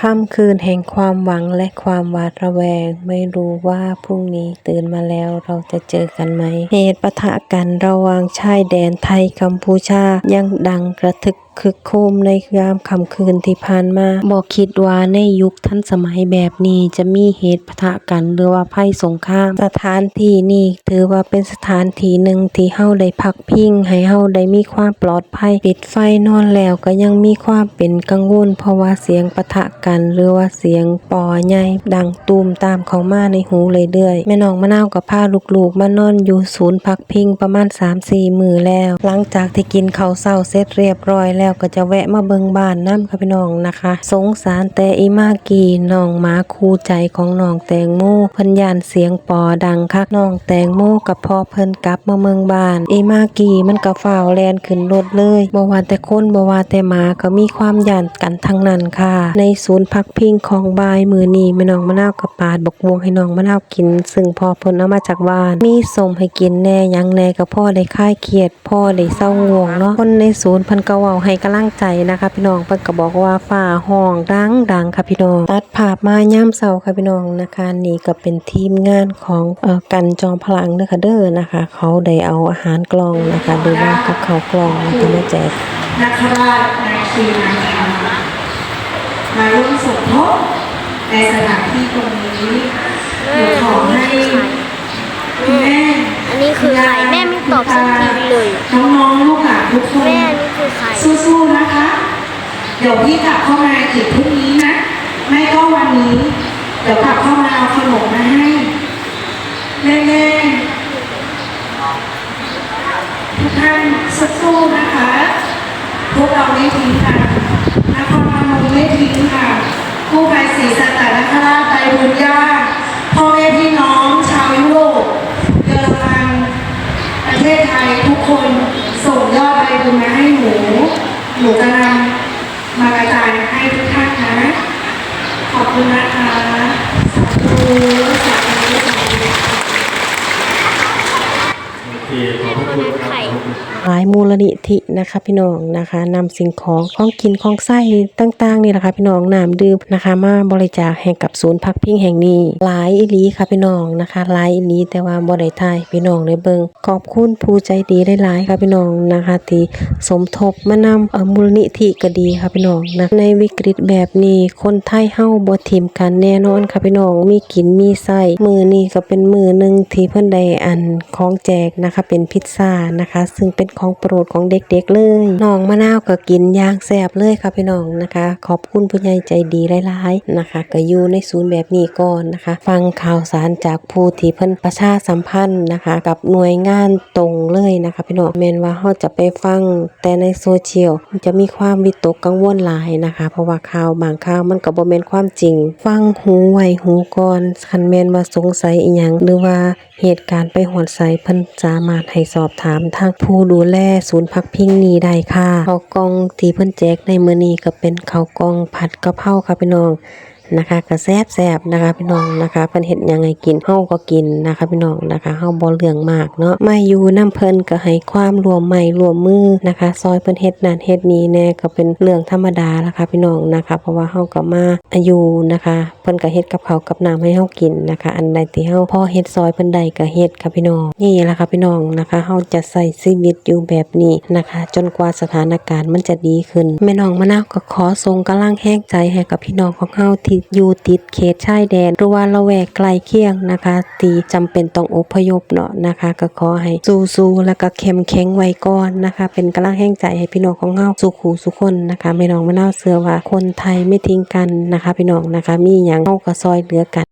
ค่ำคืนแห่งความหวังและความหวาดระแวง ไม่รู้ว่าพรุ่งนี้ตื่นมาแล้วเราจะเจอกันไหม เหตุปะทะกันระหว่างชายแดนไทยกัมพูชายังดังกระทึก คึกโคมในยามค่ำคืนที่ผ่านมาบอกคิดว่าในยุคทันสมัยแบบนี้จะมีเหตุปะทะกันหรือว่าภัยสงคราม สถานที่นี้ถือว่าเป็นสถานที่หนึ่งที่เฮาได้พักพิงให้เฮาได้มีความปลอดภัยปิดไฟนอนแล้วก็ยังมีความเป็นกังวล เพราะว่าเสียงปะทะกันหรือว่าเสียงปอใหญ่ดังตูมตามเข้ามาในหูเรื่อยๆแม่น้องมะนาวกับพาลูกๆมานอนอยู่ศูนย์พักพิงประมาณ3-4 มือแล้ว หลังจากที่กินข้าวเช้าเสร็จเรียบร้อยแล้วก็จะแวะมาเบิงบ้านน้ำค่ะพี่น้องนะคะ สงสารแต่อีมากีน้องหมาคู่ใจของน้องแตงโมเพิ่นยานเสียงปอดังคักน้องแตงโมกับพ่อเพิ่นกลับมาเมืองบ้าน อีมากีมันก็ฝ้าวแลนขึ้นรถเลยบ่ว่าแต่คนบ่ว่าแต่หมาก็มีความยานกันทั้งนั้นค่ะ ในศูนย์พักพิงของบายมือนีแม่น้องมะนาวกับปาดบกม่วงให้น้องมะนาวกิน ซึ่งพ่อเพิ่นเอามาจากบ้าน มีสมให้กินแน่ยังแน่ก็พ่อได้คลายเครียดพ่อได้เศร้าง่วงเนาะคนในศูนย์เพิ่นก็เว้าให้กำลังใจนะคะ พี่น้องเพิ่นก็บอกว่าฟ้าห้องดังดังค่ะพี่น้องตัดภาพมายามเช้าค่ะพี่น้องนะคะนี่ก็เป็นทีมงานของกันจอมพลังเด้อค่ะเด้อนะคะ เขาได้เอาอาหารกล่องนะคะหรือว่ากับเขากล่องนะคะมาแจกนักราชนาคีนาคามาร่วมสมทบในสถานที่ตรงนี้หนูขอให้คุณแม่ นนี้คือใครแม่ไม่ตอบสักทีเลยน้องๆลูกหลานทุกคนแม่อันนี้คือใครสู้ๆนะคะ เดี๋ยวพี่กลับเข้ามาอีกพรุ่งนี้นะไม่ก็วันนี้ เดี๋ยวกลับเข้ามาเอาขนมมาให้แม่ๆทุกท่านสู้ๆนะคะพวกเราไม่ทิ้งกันนครพนมไม่ทิ้งค่ะผู้ภัยศรีสัตตนคราชไตรบุญญาพ่อแม่พี่น้องชาวยุโรปเยอรมันประเทศไทยทุกคนส่ง ยอดใบบุญมาให้หนู หนูจะนำมากระจายให้ทุกท่านนะ ขอบคุณนะคะสาธุสาธุสาธุโอเคขอบพระคุณครับขอบคุณหลายมูลนิธินะคะพี่น้องนะคะนำสิ่งของของกินของใส้ต่างๆนี่แหละค่ะพี่น้องน้ำดื่มนะคะมาบริจาคให้กับศูนย์พักพิงแห่งนี้ หลายอีหลีค่ะพี่น้องนะคะหลายอีหลีแต่ว่าบ่ได้ทายพี่น้องได้เบิงขอบคุณผู้ใจดีได้หลายค่ะพี่น้องนะคะที่สมทบมานำเอ่อมูลนิธิก็ดีค่ะพี่น้องนะในวิกฤตแบบนี้คนไทยเฮาบ่ทิมกันแน่นอนค่ะพี่น้องมีกินมีใส่มือนี้ก็เป็นมือหนึ่งที่เพิ่นได้อันของแจกนะคะเป็นพิซซ่านะคะ ซึ่งเป็นของโปรดของเด็กๆเลยน้องมะนาวก็กินยางแซ่บเลยค่ะพี่น้องนะคะ ขอบคุณผู้ใหญ่ใจดีหลายๆนะคะ ก็อยู่ในศูนย์แบบนี้ก่อนนะคะ ฟังข่าวสารจากผู้ที่เพิ่นประชาสัมพันธ์นะคะ กับหน่วยงานตรงเลยนะคะพี่น้องแมนว่าเฮาจะไปฟังแต่ในโซเชียลจะมีความวิตกกังวลหลายนะคะ เพราะว่าข่าวบางข่าวมันก็บ่แม่นความจริง ฟังหูไวหูก่อนคันแม่นว่าสงสัยอีหยังหรือว่าเหตุการณ์ไปหอดใส่เพิ่นสามารถให้สอบถามทางผู้ดููแลศูนย์พักพิงนี้ได้ค่ะข้าวกล่องที่เพิ่นแจกในมื้อนี้ก็เป็นข้าวกล่องผัดกะเพราค่ะพี่น้อง นะคะก็แซ่บแซบนะคะพี่น้องนะคะเพิ่นเฮ็ดยังไงกินเฮาก็กินนะคะพี่น้องนะคะเฮาบ่เรื่องมากเนาะมาอยู่นํเพิ่นก็ให้ความร่วมไม้ร่วมมือนะคะ ซอยเพิ่นเฮ็ดนั่นเฮ็ดนี้แน่ก็เป็นเรื่องธรรมดาละค่ะพี่น้องนะคะ เพราะว่าเฮาก็มาอายุนะคะ เพิ่นก็เฮ็ดกับเขากับน้ำให้เฮากินนะคะ อันใดที่เฮาพอเฮ็ดซอยเพิ่นได้ก็เฮ็ดค่ะพี่น้องนี่ล่ะค่ะพี่น้องนะคะเฮาจะใส่ชีวิตอยู่แบบนี้นะคะ จนกว่าสถานการณ์มันจะดีขึ้นแม่น้องมะนาวก็ขอส่งกำลังแห้งใจให้กับพี่น้องของเฮาที่อยู่ติดเขตชายแดนหรือว่าละแวกไกลเคียงนะคะที่จำเป็นต้องอพยพเนาะนะคะ ก็ขอให้สู้ๆแล้วก็เข้มแข็งไว้ก่อนนะคะ เป็นกำลังแห้งใจให้พี่น้องของเฮาสุขูสุขคนนะคะไม่น้องมะนาวเสือว่าคนไทยไม่ทิ้งกันนะคะ พี่น้องนะคะ มีอย่างเฮาก็ซอยเหลือกัน